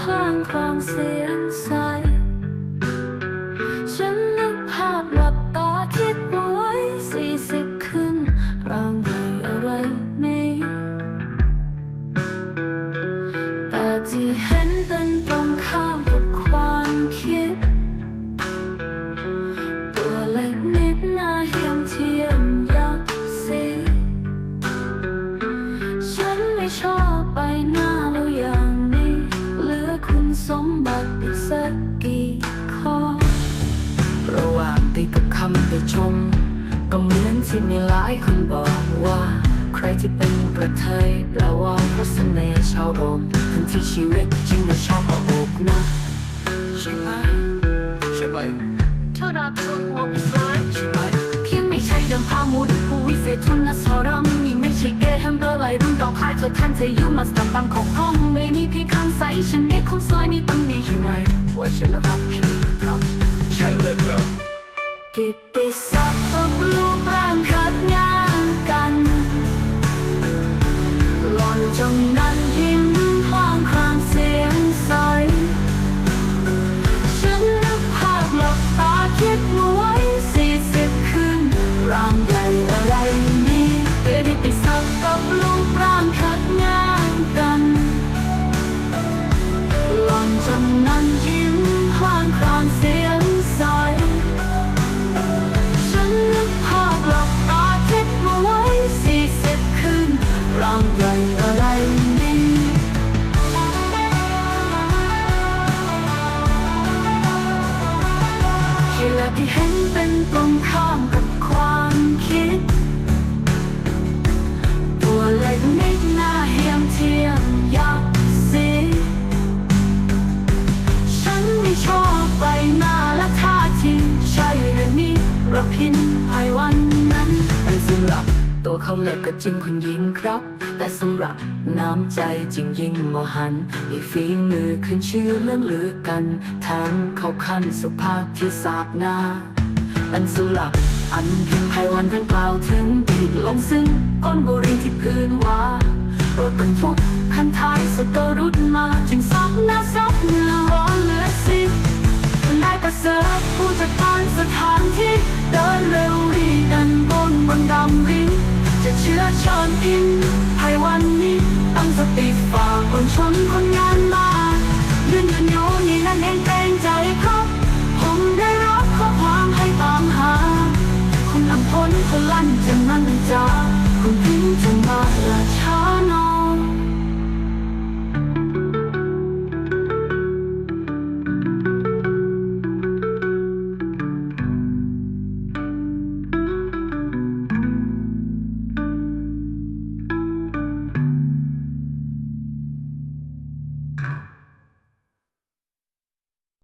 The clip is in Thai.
ผ่านความเสียงใส ฉันนึกภาพหลับตาที่ป่วยสี่สิบขึ้นร่างใหญ่อะไรไมต่ที่เห็นเป็งข้ากับความคิด ตัวเล็กนิดน่าเหี่ยมเทียมยักซีฉันไม่ชอบ สักกี่ข้อ ระหว่างติดกับคำติชม ก็เหมือนที่มีหลายคนบอกว่า ใครที่เป็นกระเทยแปลว่าเพราะเสน่ห์ชาวโรมทั้งที่ชีวิตจริงก็ชอบเอาอกนะใช่ไหมใช่ไหมเธอรักตัวหัวเป็นสายใช่ไหมเพียงไม่ใช่เดิมพามูดผู้วิเศษทุนและสรมนี่ไม่ใช่เกย์แฮมเบอร์ไรรุ่นดอกพายเธอท่านจะยุ่มาสตัมบังของห้องไม่มีเพียงข้างใสฉันเด็กคนสวยนี่ต้องมี ใช่ไหมว่าฉันรักพี่ครับใช่เลยครับกิตติศัพท์ต้องรูปร่างขัดงานกันหล่อนจงนั้น ที่เห็นเป็นตรงข้ามกับความคิด ตัวเล็กนิดหน้าเหี่ยมเทียมยักษ์สีฉันไม่ชอบใบหน้าและท่าทีใช่หรือนี่ระพินไพวัน ตัวเขาเล็กก็จริงคุณหญิงครับ แต่สำหรับน้ำใจจริงยิ่งมหันต์อีฝีมือขึ้นชื่อเรื่องลือกัน ทั้งเขาขั้นสุภาพที่สาบหน้าอันสลับอันเพียงไพวันท่านกล่าวถึงดีดลงซึ่งก้นบุรีที่พื้นว่ารถบรรทุกคันท้ายสตอรุดมาจึงซับหน้าซับเงื่อ ชอนอินให้วันนี้ตั้งสติฝากคนชนคนงานมาเดือนเดือนโยนี่นั่นเองเต็งใจครับ ผมได้รับข้อความให้ตามหา คุณอำพลคนลั่นจะมั่นใจ